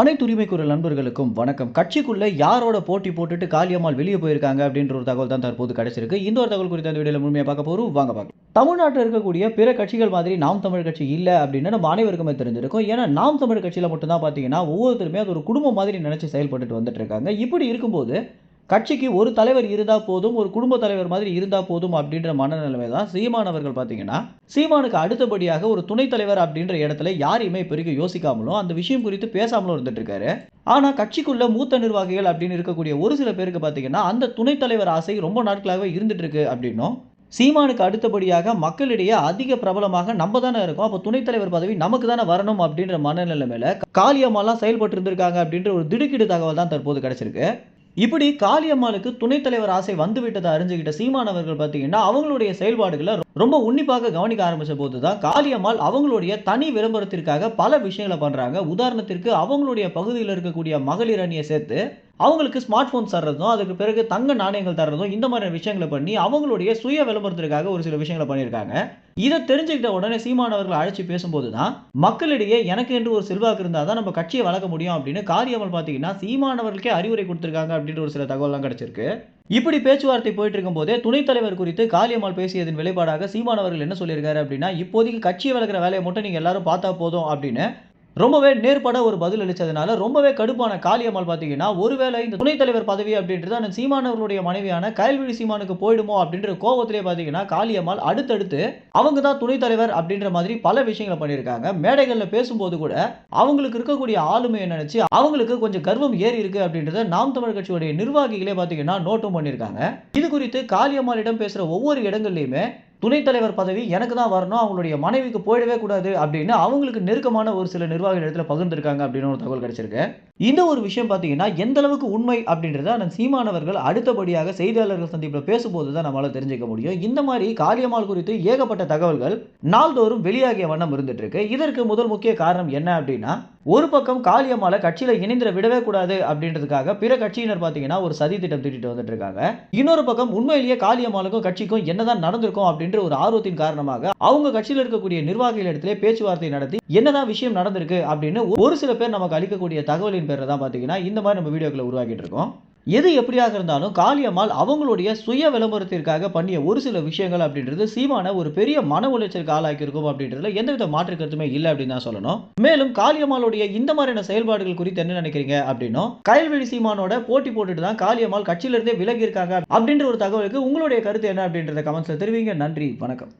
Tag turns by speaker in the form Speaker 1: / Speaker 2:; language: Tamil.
Speaker 1: அனைத்து உரிமை குரல் நண்பர்களுக்கும் வணக்கம். கட்சிக்குள்ளே யாரோட போட்டி போட்டுட்டு காளியம்மாள் வெளியே போயிருக்காங்க அப்படின்ற ஒரு தகவல் தான் தற்போது கிடைச்சிருக்கு. இந்த ஒரு தகவல் குறித்த அந்த வீடியோவில் முழுமையாக பார்க்க போகிறோம் வாங்க பார்க்கலாம். தமிழ்நாட்டில் இருக்கக்கூடிய பிற கட்சிகள் மாதிரி நாம் தமிழ் கட்சி இல்லை அப்படின்னு நம்ம அனைவருக்குமே தெரிஞ்சிருக்கும். ஏன்னா நாம் தமிழ் கட்சியில் மட்டும்தான் பார்த்தீங்கன்னா ஒவ்வொருத்தருமே அது ஒரு குடும்பம் மாதிரி நினச்சி செயல்பட்டுட்டு வந்துட்டு இருக்காங்க. இப்படி இருக்கும்போது கட்சிக்கு ஒரு தலைவர் இருந்தா போதும் ஒரு குடும்ப தலைவர் மாதிரி இருந்தா போதும் அப்படின்ற மனநிலைமை தான் சீமான் அவர்கள் பார்த்தீங்கன்னா சீமானுக்கு அடுத்தபடியாக ஒரு துணைத் தலைவர் அப்படின்ற இடத்துல யாரையுமே இப்போ வரைக்கும் யோசிக்காமலும் அந்த விஷயம் குறித்து பேசாமலும் இருந்துட்டு இருக்காரு. ஆனா கட்சிக்குள்ள மூத்த நிர்வாகிகள் அப்படின்னு இருக்கக்கூடிய ஒரு சில பேருக்கு பார்த்தீங்கன்னா அந்த துணைத் தலைவர் ஆசை ரொம்ப நாட்களாகவே இருந்துட்டு இருக்கு அப்படின்னும். சீமானுக்கு அடுத்தபடியாக மக்களிடையே அதிக பிரபலமாக நம்ம தானே இருக்கோம் அப்போ துணைத் தலைவர் பதவி நமக்கு தானே வரணும் அப்படின்ற மனநிலைமையில காளியம்மாலாம் செயல்பட்டு இருந்திருக்காங்க அப்படின்ற ஒரு திடுக்கிடு தகவல் தான் தற்போது கிடைச்சிருக்கு. இப்படி காளியம்மாளுக்கு துணைத் தலைவர் ஆசை வந்து விட்டதை அறிஞ்சுக்கிட்ட சீமானவர்கள் பார்த்தீங்கன்னா அவங்களுடைய செயல்பாடுகளை ரொம்ப உன்னிப்பாக கவனிக்க ஆரம்பிச்ச போது தான் காளியம்மாள் அவங்களுடைய தனி விளம்பரத்திற்காக பல விஷயங்களை பண்றாங்க. உதாரணத்திற்கு அவங்களுடைய பகுதியில் இருக்கக்கூடிய மகளிர் அணியை சேர்த்து அவங்களுக்கு ஸ்மார்ட் ஃபோன் தர்றதும் அதுக்கு பிறகு தங்க நாணயங்கள் தர்றதும் இந்த மாதிரியான விஷயங்களை பண்ணி அவங்களுடைய சுய விளம்பரத்திற்காக ஒரு சில விஷயங்களை பண்ணியிருக்காங்க. இதை தெரிஞ்சுக்கிட்ட உடனே சீமானவர்கள் அழைச்சி பேசும்போது தான் மக்களிடையே எனக்கு என்று ஒரு செல்வாக்கு இருந்தால் தான் நம்ம கட்சியை வளர்க்க முடியும் அப்படின்னு காரியமல் பார்த்தீங்கன்னா சீமானவர்களுக்கே அறிவுரை கொடுத்துருக்காங்க அப்படின்ற ஒரு சில தகவல்லாம் கிடச்சிருக்கு. இப்படி பேச்சுவார்த்தை போயிட்டு இருக்கும் போதே துணைத் தலைவர் குறித்து காளியம்மாள் பேசியதன் வெளிப்பாடாக சீமானவர்கள் என்ன சொல்லியிருக்காரு அப்படின்னா இப்போதைக்கு கட்சியை வளர்க்குற வேலையை மட்டும் நீங்கள் எல்லாரும் பார்த்தா போதும் அப்படின்னு ரொம்பவே நேர்பட ஒரு பதில் அளித்ததுனால ரொம்பவே கடுப்பான காளியம்மாள் பார்த்தீங்கன்னா ஒருவேளை இந்த துணைத் தலைவர் பதவி அப்படின்றது அந்த சீமானவர்களுடைய மனைவியான கயல்விழி சீமானுக்கு போயிடுமோ அப்படின்ற கோவத்திலே பார்த்தீங்கன்னா காளியம்மாள் அடுத்தடுத்து அவங்க தான் துணைத் தலைவர் அப்படின்ற மாதிரி பல விஷயங்களை பண்ணியிருக்காங்க. மேடைகளில் பேசும்போது கூட அவங்களுக்கு இருக்கக்கூடிய ஆளுமையை நினைச்சு அவங்களுக்கு கொஞ்சம் கர்வம் ஏறி இருக்கு அப்படின்றத நாம் தமிழ் கட்சியுடைய நிர்வாகிகளே பார்த்தீங்கன்னா நோட்டும் பண்ணியிருக்காங்க. இது குறித்து காளியம்மாளிடம் பேசுகிற ஒவ்வொரு இடங்கள்லையுமே துணைத் தலைவர் பதவி எனக்கு தான் வரணும் அவங்களுடைய மனைவிக்கு போயிடவே கூடாது அப்படின்னு அவங்களுக்கு நெருக்கமான ஒரு சில நிர்வாக இடத்துல பகிர்ந்திருக்காங்க அப்படின்னு ஒரு தகவல் கிடைச்சிருக்கு. இந்த ஒரு விஷயம் பார்த்தீங்கன்னா எந்த அளவுக்கு உண்மை அப்படின்றத அந்த சீமானவர்கள் அடுத்தபடியாக செய்தியாளர்கள் சந்திப்பில் பேசும்போது தான் நம்மளால் தெரிஞ்சுக்க முடியும். இந்த மாதிரி காளியம்மாள் குறித்து ஏகப்பட்ட தகவல்கள் நாள்தோறும் வெளியாகிய வண்ணம் இருந்துட்டு இருக்கு. இதற்கு முதல் முக்கிய காரணம் என்ன அப்படின்னா ஒரு பக்கம் காளியம்மாளை கட்சியில இணைந்திர விடவே கூடாது அப்படின்றதுக்காக பிற கட்சியினர் பார்த்தீங்கன்னா ஒரு சதி திட்டம் திட்டிட்டு வந்துட்டு இருக்காங்க இன்னொரு பக்கம் உண்மையிலேயே காளியம்மாளுக்கும் கட்சிக்கும் என்னதான் நடந்திருக்கும் அப்படின்ற ஒரு ஆர்வத்தின் காரணமாக அவங்க கட்சியில் இருக்கக்கூடிய நிர்வாகிகள் இடத்துல பேச்சுவார்த்தை நடத்தி என்னதான் விஷயம் நடந்திருக்கு அப்படின்னு ஒரு சில பேர் நமக்கு அளிக்கக்கூடிய தகவலின் பேரில் தான் பார்த்தீங்கன்னா இந்த மாதிரி நம்ம வீடியோக்களை உருவாக்கிட்டு இருக்கோம். எது எப்படியாக இருந்தாலும் காளியம்மாள் அவங்களுடைய சுய விளம்பரத்திற்காக பண்ணிய ஒரு சில விஷயங்கள் அப்படின்றது சீமான ஒரு பெரிய மன உளைச்சலுக்கு ஆளாக்கியிருக்கும் அப்படின்றதுல எந்தவித மாற்று கருத்துமே இல்லை அப்படின்னு தான் சொல்லணும். மேலும் காளியம்மாளுடைய இந்த மாதிரியான செயல்பாடுகள் குறித்து என்ன நினைக்கிறீங்க அப்படின்னும் கயல்வெளி சீமானோட போட்டி போட்டுட்டு தான் காளியம்மாள் கட்சியிலிருந்தே விலகி இருக்காங்க அப்படின்ற ஒரு தகவலுக்கு உங்களுடைய கருத்து என்ன அப்படின்றத கமெண்ட்ஸில் தெரிவிங்க. நன்றி வணக்கம்.